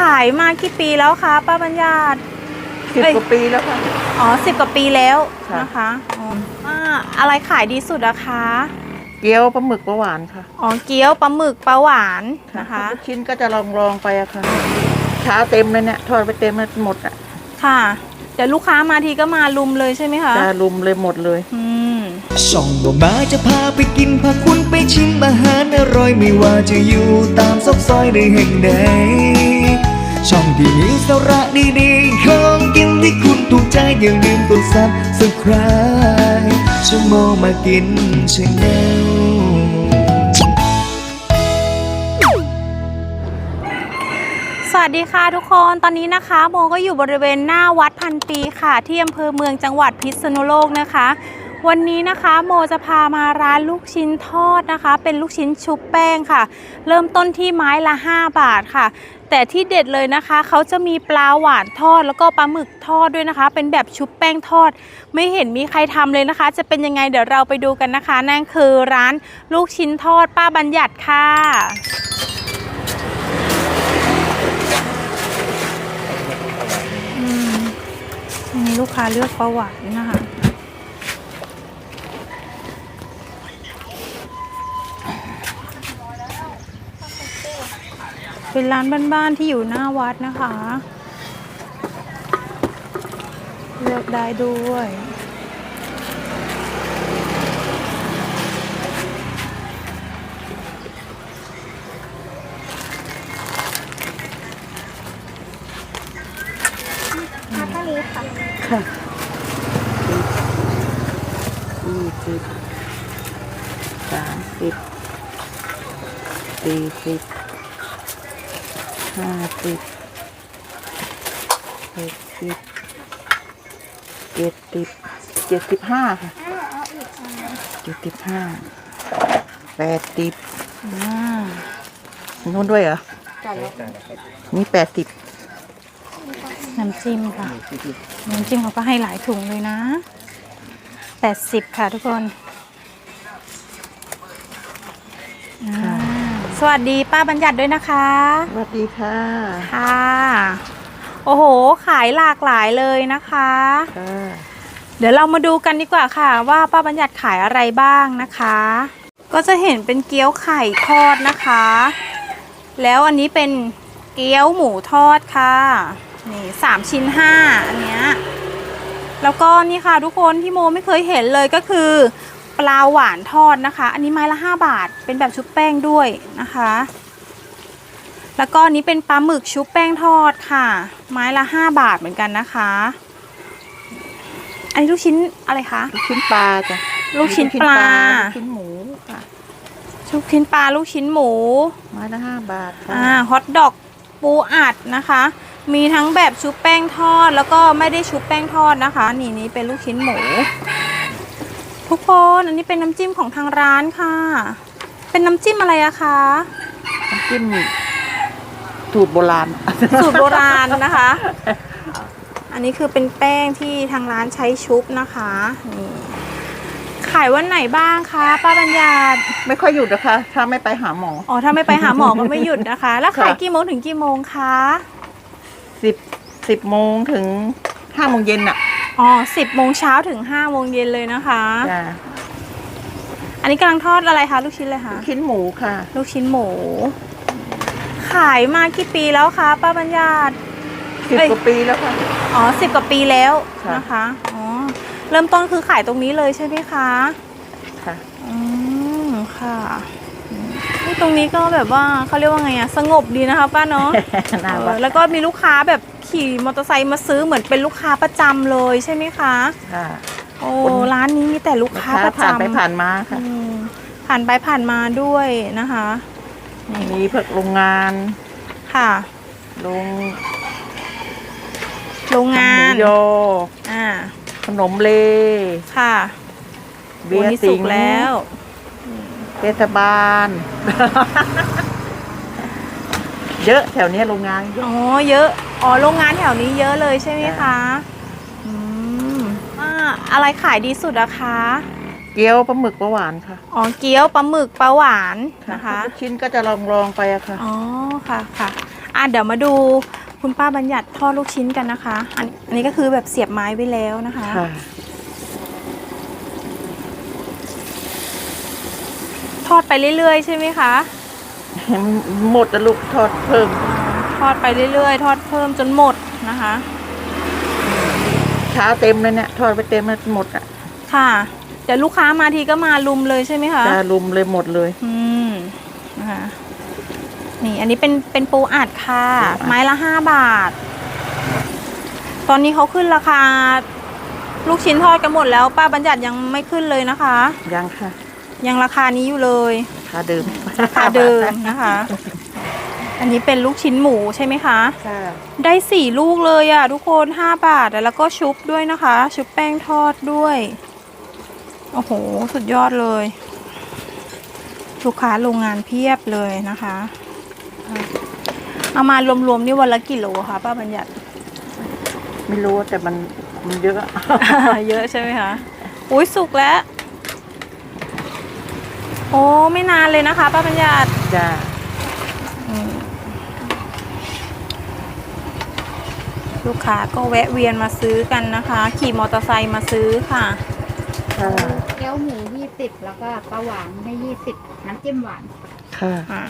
ขายมากี่ปีแล้วคะป้าบัญญัติสิบเอ้ยกว่าปีแล้วค่ะ อ๋อสิบกว่าปีแล้วค่ะ นะคะอ๋ออ่าอะไรขายดีสุดอะคะ เกี๊ยวปลาหมึกปลาหวานค่ะอ๋อเกี๊ยวปลาหมึกปลาหวานนะคะ ลูกชิ้นก็จะลองลองๆไปอะค่ะเช้าเต็มเลยเนี่ยทอดไปเต็มหมดอะค่ะ เดี๋ยวลูกค้ามาทีก็มาลุมเลยใช่ไหมคะ จะลุมเลยหมดเลย อืม ช่องบ่มาจะพาไปกินพาคุณไปชิมอาหารอร่อยไม่ว่าจะอยู่ตามซอกซอยในแห่งใด ใจอย่าลืมกดซับสไคร b e ช่วโมมากินชาแนลสวัสดีค่ะทุกคนตอนนี้นะคะ โมก็อยู่บริเวณหน้าวัดพันปีค่ะ ที่อำเภอเมืองจังหวัดพิษณุโลกนะคะ วันนี้นะคะโมจะพามาร้านลูกชิ้นทอดนะคะ เป็นลูกชิ้นชุบแป้งค่ะ เริ่มต้นที่ไม้ละ 5 บาทค่ะ แต่ที่เด็ดเลยนะคะ เขาจะมีปลาหวานทอดแล้วก็ปลาหมึกทอดด้วยนะคะ เป็นแบบชุบแป้งทอด ไม่เห็นมีใครทำเลยนะคะ จะเป็นยังไงเดี๋ยวเราไปดูกันนะคะ นั่นคือร้านลูกชิ้นทอดป้าบัญญัติค่ะอืมอันนี้ลูกค้าเลือกปลาหวานนะคะ เป็นร้านบ้านๆที่อยู่หน้าวัดนะคะ เลือกได้ด้วยค่ะยี่สิบสามสิบสี่สิบ ห้าสิบหกสิบเจ็ดสิบเจ็ดสิบห้าค่ะเจ็ดสิบห้าแปดสิบอ่านู้นด้วยเหรอนี่แปดสิบน้ำจิ้มค่ะ น้ำจิ้มเขาก็ให้หลายถุงเลยนะ80ค่ะทุกคนอ่า สวัสดีป้าบัญญัติด้วยนะคะ สวัสดีค่ะ ค่ะ โอ้โห ขายหลากหลายเลยนะคะค่ะเดี๋ยวเรามาดูกันดีกว่าค่ะ ว่าป้าบัญญัติขายอะไรบ้างนะคะ ก็จะเห็นเป็นเกี๊ยวไข่ทอดนะคะ แล้วอันนี้เป็นเกี๊ยวหมูทอดค่ะ นี่สามชิ้นห้าอันเนี้ย แล้วก็นี่ค่ะทุกคนที่โมไม่เคยเห็นเลยก็คือ ปลาหวานทอดนะคะ อันนี้ไม้ละ 5 บาท เป็นแบบชุบแป้งด้วยนะคะ แล้วก็อันนี้เป็นปลาหมึกชุบแป้งทอดค่ะ ไม้ละ 5 บาทเหมือนกันนะคะ อันนี้ลูกชิ้นอะไรคะ ลูกชิ้นปลาจ้ะลูกชิ้นปลา ลูกชิ้นหมูค่ะลูกชิ้นปลาลูกชิ้นหมู ไม้ละห้าบาทค่ะอ่าฮอทดอกปูอัดนะคะ มีทั้งแบบชุบแป้งทอดแล้วก็ไม่ได้ชุบแป้งทอดนะคะ นี่นี่เป็นลูกชิ้นหมู ทุกคนอันนี้เป็นน้ำจิ้มของทางร้านค่ะ เป็นน้ำจิ้มอะไรอะคะน้ำจิ้มสูตรโบราณ สูตรโบราณนะคะ อันนี้คือเป็นแป้งที่ทางร้านใช้ชุบนะคะนี่ขายวันไหนบ้างคะป้าบัญญัติไม่ค่อยหยุดนะคะ ถ้าไม่ไปหาหมออ๋อถ้าไม่ไปหาหมอก็ไม่หยุดนะคะ แล้วขายค่ะกี่โมงถึงกี่โมงคะสิบสิบโมงถึงห้าโมงเย็นอะ อ๋อสิบโมงเช้าถึงห้าโมงเย็นเลยนะคะ จ้ะอันนี้กำลังทอดอะไรคะลูกชิ้นเลยคะลูกชิ้นหมูค่ะ ลูกชิ้นหมู ขายมากี่ปีแล้วคะป้าบัญญัติสิบเอ้ย กว่าปีแล้วค่ะ อ๋อสิบกว่าปีแล้วค่ะ นะคะอ๋อเริ่มต้นคือขายตรงนี้เลยใช่ไหมคะค่ะ อืมค่ะอืมนี่ตรงนี้ก็แบบว่าเขาเรียกว่าไงอะสงบดีนะคะ ป้าเนาะ น่าเอรัอกแล้วก็มีลูกค้าแบบ ขี่มอเตอร์ไซค์มาซื้อเหมือนเป็นลูกค้าประจำเลยใช่ไหมคะ ค่ะ โอ้คน ร้านนี้มีแต่ลูกลูกค้าค้าประผ่านจำไปผ่านมาค่ะ อืมผ่านไปผ่านมาด้วยนะคะ มีพวกโรงงานค่ะ โรงโรงงาหมูนยออ่าขนมเลค่ะเบียโอ้ร์นี่สิสุงกแล้ว เทศบาล เยอะแถวเนี้ยโรงงานเยอะ อ๋อเยอะ อ๋อโรงงานแถวนี้เยอะเลยใช่ไหมคะอืมอ่าอะไรขายดีสุดอะคะ เกี๊ยวปลาหมึกปลาหวานค่ะอ๋อเกี๊ยวปลาหมึกปลาหวานนะคะ ลูกชิ้นก็จะลองลองๆไปอะค่ะ อ๋อค่ะค่ะอะเดี๋ยวมาดูคุณป้าบัญญัติทอดลูกชิ้นกันนะคะ อันอันนี้ก็คือแบบเสียบไม้ไว้แล้วนะคะ ค่ะ ทอดไปเรื่อยๆ ใช่ไหมคะ หมดแล้วลูกทอดเพิ่ม ทอดไปเรื่อยๆ ทอดเพิ่มจนหมดนะคะ ช้าเต็มเลยเนี่ยทอดไปเต็มมันหมดอะค่ะเดี๋ยวลูกค้ามาทีก็มาลุมเลยใช่ไหมคะจะลุมเลยหมดเลยอืมนะคะนี่อันนี้เป็นเป็นปูอัดค่ะปูอัดไม้ละห้าบาท ตอนนี้เขาขึ้นราคา ลูกชิ้นทอดกันหมดแล้ว ป้าบัญญัติยังไม่ขึ้นเลยนะคะ ยังค่ะ ยังราคานี้อยู่เลยราคาเดิมราคาเดิมนะคะ อันนี้เป็นลูกชิ้นหมูใช่ไหมคะ ค่ะ ได้สี่ลูกเลยอะ ทุกคนห้าบาทอะแล้วก็ชุบด้วยนะคะ ชุบแป้งทอดด้วย โอ้โห สุดยอดเลย ลูกค้าโรงงานเพียบเลยนะคะ เอามารวมๆนี่วันละกี่โลคะป้าบัญญัติ ไม่รู้แต่มันมันเยอะ เยอะใช่ไหมคะ อุ้ยสุกแล้ว โอ้ไม่นานเลยนะคะป้าบัญญัติจ้าลูกค้าก็แวะเวียนมาซื้อกันนะคะ ขี่มอเตอร์ไซค์มาซื้อค่ะ ค่ะเกี๊ยวหมูยี่สิบแล้วก็ปลาหวานให้ยี่สิบน้ำจิ้มหวานค่ะอ่า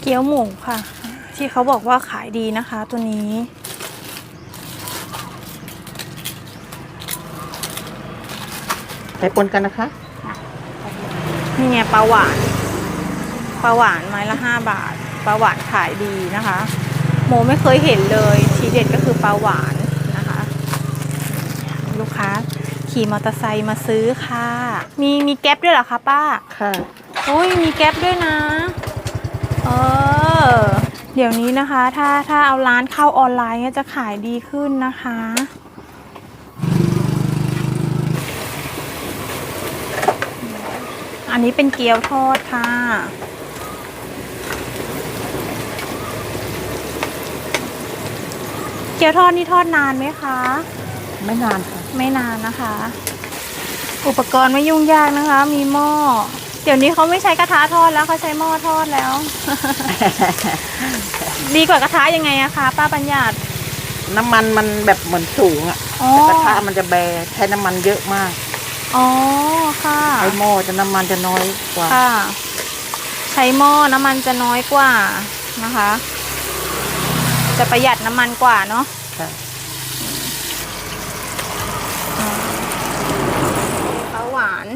เกี๊ยวหมูค่ะ ที่เขาบอกว่าขายดีนะคะตัวนี้ ไปปนกันนะคะ นี่ไงปลาหวานปลาหวานไม้ละห้าบาทปลาหวานขายดีนะคะ โมไม่เคยเห็นเลยทีเด็ดก็คือปลาหวานนะคะ ลูกค้าขี่มอเตอร์ไซค์มาซื้อค่ะ มีมีแก๊ปด้วยเหรอคะป้า ค่ะ โอ้ยมีแก๊ปด้วยนะ เออ เดี๋ยวนี้นะคะ ถ้าถ้าเอาร้านเข้าออนไลน์เนี่ยจะขายดีขึ้นนะคะ อันนี้เป็นเกี๊ยวทอดค่ะ เกี๊ยวทอดนี่ทอดนานไหมคะ ไม่นานค่ะ ไม่นานนะคะ อุปกรณ์ไม่ยุ่งยากนะคะ มีหม้อเดี๋ยวนี้เขาไม่ใช้กระทะทอดแล้วเขาใช้หม้อทอดแล้ว ดีกว่ากระทะยังไงอะคะป้าปัญญาต น้ำมันมันแบบเหมือนสูงอะอ๋อ แต่กระทะมันจะแบร์ใช้น้ำมันเยอะมากอ๋อค่ะใช้หม้อจะน้ำมันจะน้อยกว่า ค่ะ ใช้หม้อน้ำมันจะน้อยกว่านะคะ จะประหยัดน้ำมันกว่าเนาะค่ะปลาหวาน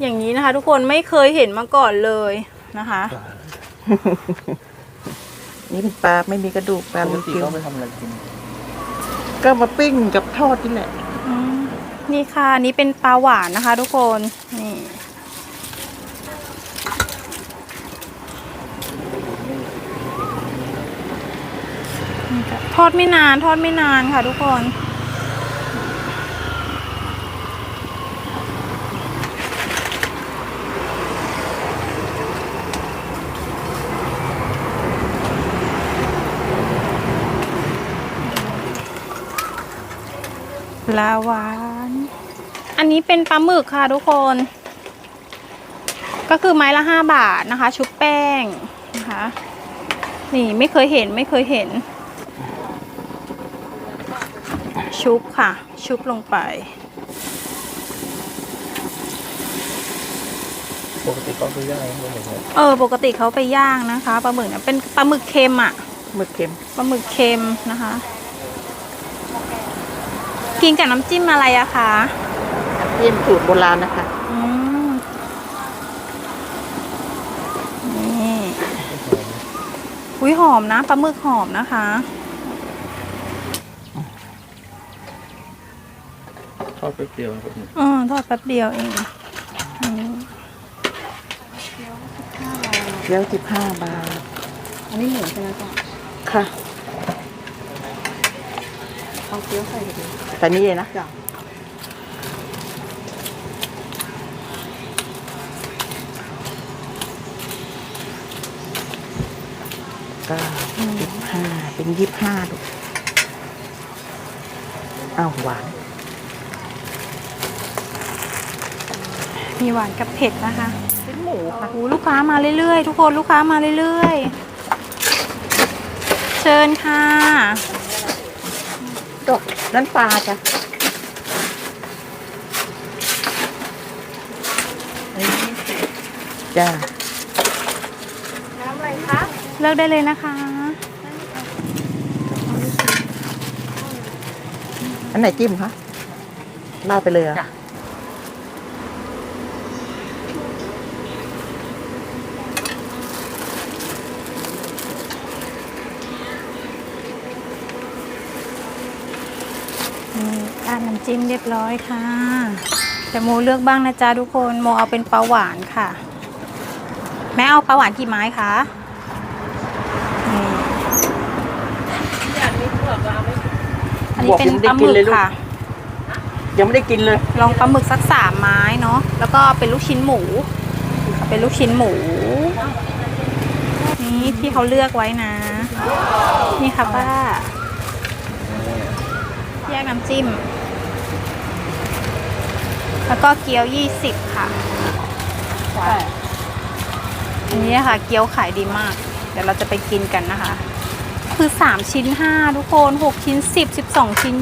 อย่างนี้นะคะ ทุกคนไม่เคยเห็นมาก่อนเลยนะคะ นี่เป็นปลาไม่มีกระดูกปลาปกเป็นติเกลียวเขาไปทำอะไรกินก็มาปิ้งกับทอดนี่แหละ อืมนี่ค่ะอันนี่เป็นปลาหวานนะคะ ทุกคนนี่นี่ค่ะทอดไม่นานทอดไม่นานค่ะ ทุกคน ปลาหวาน อันนี้เป็นปลาหมึกค่ะทุกคน ก็คือไม้ละห้าบาทนะคะ ชุบแป้งนะคะ นี่ไม่เคยเห็นไม่เคยเห็น ชุบค่ะ ชุบลงไป ปกติเขาไปย่างเขาเหมือนกันเออ ปกติเขาไปย่างนะคะปลาหมึกเนี่ยเป็นปลาหมึกเค็มอะหมึกเค็มปลาหมึกเค็มนะคะ กินกับน้ำจิ้มอะไรอะคะที่เป็นสูตรโบราณนะคะอืมนี่อุ้ยหอมนะปลาหมึกหอมนะคะ ทอดแป๊บเดียวครับอืมทอดแป๊บเดียวเองอืมเกี๊ยวสิบห้าบาท อันนี้หมูใช่ไหมจ๊ะค่ะ เอาเกี๊ยวใส่ไปดิแต่นี่เลยนะะก็ยี่ห้าเป็นยี่ห้าดูอ้าวหวาน มีหวานกับเผ็ดนะคะเป็นหมูค่ะโอ้ลูกค้ามาเรื่อยๆ ทุกคนลูกค้ามาเรื่อยๆ เชิญค่ะ ดกนั่นปลาจ้ะจ้าเลือกได้เลยนะคะ อันไหนจิ้มคะราดไปเลยเหรอะนี่ ราดน้ำจิ้มเรียบร้อยค่ะแต่โมเลือกบ้างนะจ๊ะทุกคนโมเอาเป็นปลาหวานค่ะ แม่เอาปลาหวานกี่ไม้คะนี่อันนี้เป็นปลาหมึกค่ะ ยังไม่ได้กินเลย ลองปลาหมึกสักสามไม้เนาะแล้วก็เป็นลูกชิ้นหมู เป็นลูกชิ้นหมู นี่ที่เขาเลือกไว้นะ นี่ค่ะป้าแยกน้ำจิ้ม แล้วก็เกี๊ยวยี่สิบค่ะ อันนี้นะคะเกี๊ยวขายดีมาก เดี๋ยวเราจะไปกินกันนะคะ คือ 3 ชิ้น 5 ทุกคน 6 ชิ้น 10 12 ชิ้น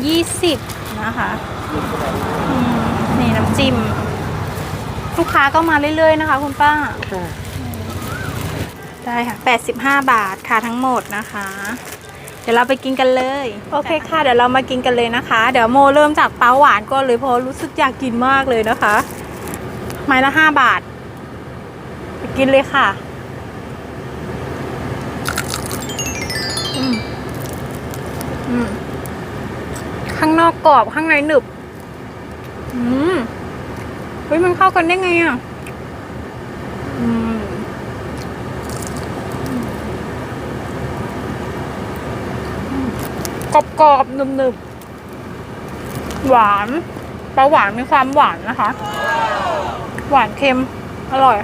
20 นะคะอืมนี่น้ำจิ้ม ลูกค้าก็มาเรื่อยๆนะคะคุณป้าค่ะได้ค่ะ 85 บาทค่ะทั้งหมดนะคะเดี๋ยวเราไปกินกันเลย โอเคค่ะ เดี๋ยวเรามากินกันเลยนะคะ เดี๋ยวโมเริ่มจากปลาหวานก่อนเลยเพราะรู้สึกอยากกินมากเลยนะคะ ไม้ละ5บาท ไปกินเลยค่ะอืมอืมข้างนอกกรอบข้างในหนึบ อืมเฮ้ยมันเข้ากันได้ไงอะ อืม กรอบๆหนึบหนึบๆ หวานปลาหวานมีความหวานนะคะ หวานเค็ม อร่อย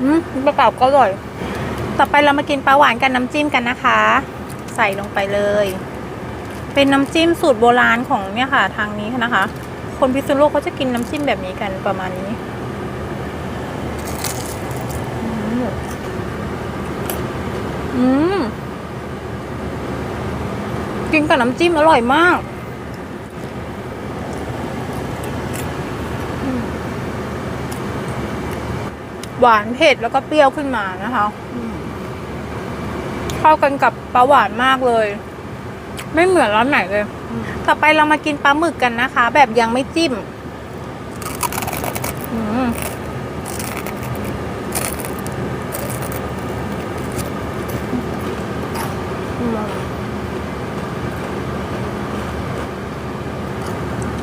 อืมปลาเปล่าก็อร่อย ต่อไปเรามากินปลาหวานกับน้ำจิ้มกันนะคะ ใส่ลงไปเลย เป็นน้ำจิ้มสูตรโบราณของเนี่ยค่ะ ทางนี้นะคะ คนพิษณุโลกเขาจะกินน้ำจิ้มแบบนี้กันประมาณนี้อืมอืม กินกับน้ำจิ้มอร่อยมากอืมหวานเผ็ดแล้วก็เปรี้ยวขึ้นมานะคะอืมเข้ากันกับปลาหวานมากเลย ไม่เหมือนร้านไหนเลย ต่อไปเรามากินปลาหมึกกันนะคะ แบบยังไม่จิ้ม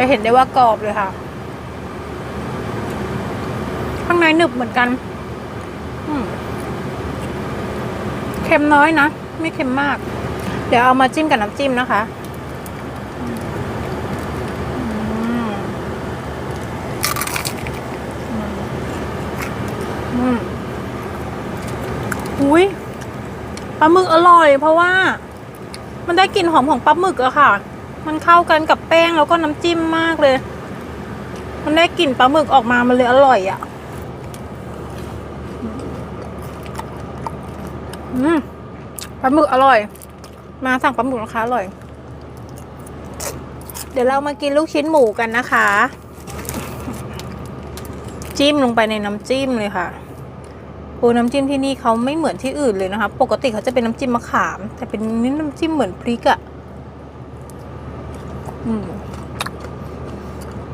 จะเห็นได้ว่ากรอบเลยค่ะ ข้างในหนึบเหมือนกันเค็มน้อยนะ ไม่เค็มมาก เดี๋ยวเอามาจิ้มกับน้ำจิ้มนะคะอืมอุ้ยปลาหมึกอร่อย เพราะว่า มันได้กลิ่นหอมของปลาหมึกอะค่ะ มันเข้ากันกับแป้งแล้วก็น้ำจิ้มมากเลย มันได้กลิ่นปลาหมึกออกมา มันเลยอร่อยอะ่ะ อืมปลาหมึกอร่อย มาสั่งปลาหมึกนะคะอร่อย เดี๋ยวเรามากินลูกชิ้นหมูกันนะคะ จิ้มลงไปในน้ำจิ้มเลยค่ะโอ้น้ำจิ้มที่นี่เขาไม่เหมือนที่อื่นเลยนะคะ ปกติเขาจะเป็นน้ำจิ้มมะขาม แต่เป็นนี่น้ำจิ้มเหมือนพริกอะอืม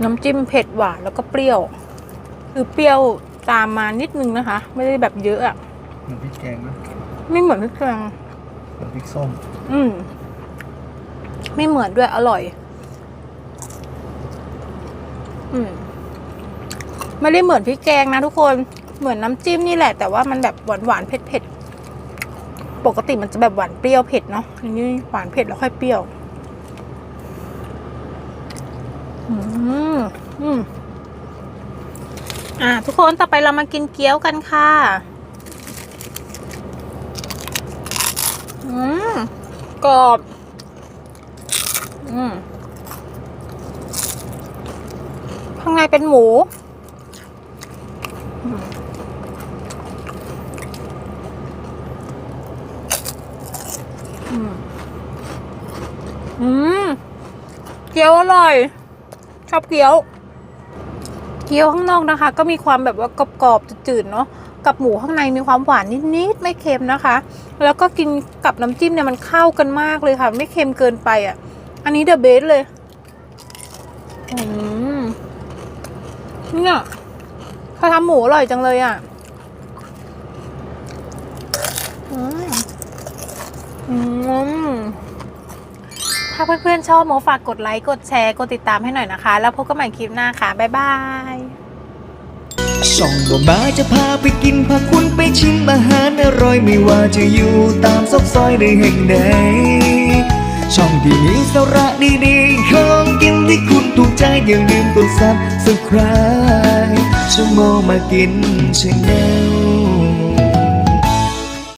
น้ำจิ้มเผ็ดหวานแล้วก็เปรี้ยว คือเปรี้ยวตามมานิดนึงนะคะ ไม่ได้แบบเยอะอะเหมือนพริกแกงนะไม่เหมือนพริกแกงเหมือนพริกส้ม อืม ไม่เหมือนด้วยอร่อย อืมไม่ได้เหมือนพริกแกงนะทุกคนเหมือนน้ำจิ้มนี่แหละ แต่ว่ามันแบบหวานหวานๆเผ็ดเผ็ดๆปกติมันจะแบบหวานเปรี้ยวเผ็ดเนาะอันนี้หวานเผ็ดแล้วค่อยเปรี้ยว มอืมอ่า ทุกคนต่อไปเรามากินเกี๊ยวกันค่ะ อืมกรอบ อืมข้างในเป็นหมูอืม เกี๊ยวอร่อย ชอบเกี๊ยว เกี๊ยวข้างนอกนะคะ ก็มีความแบบว่ากรอบๆจืดๆเนาะกับหมูข้างในมีความหวานนิดๆไม่เค็มนะคะ แล้วก็กินกับน้ำจิ้มเนี่ยมันเข้ากันมากเลยค่ะ ไม่เค็มเกินไปอะ อันนี้เดอะเบสเลยอืมเนี่ยเขาทำหมูอร่อยจังเลยอะอืมอืม ถ้าเพื่อนๆชอบโมฝากกดไลค์ กดแชร์ กดติดตามให้หน่อยนะคะ แล้วพบกันใหม่คลิปหน้าค่ะ บ๊ายบายช่องบ่มาจะพาไปกินพาคุณไปชิมอาหารอร่อยไม่ว่าจะอยู่ตามซอกซอยในแห่งใดช่องที่มีสาระดีๆของกินที่คุณถูกใจอย่าลืมกดซับสไคร b e ชั่วโมงมากินชาแนล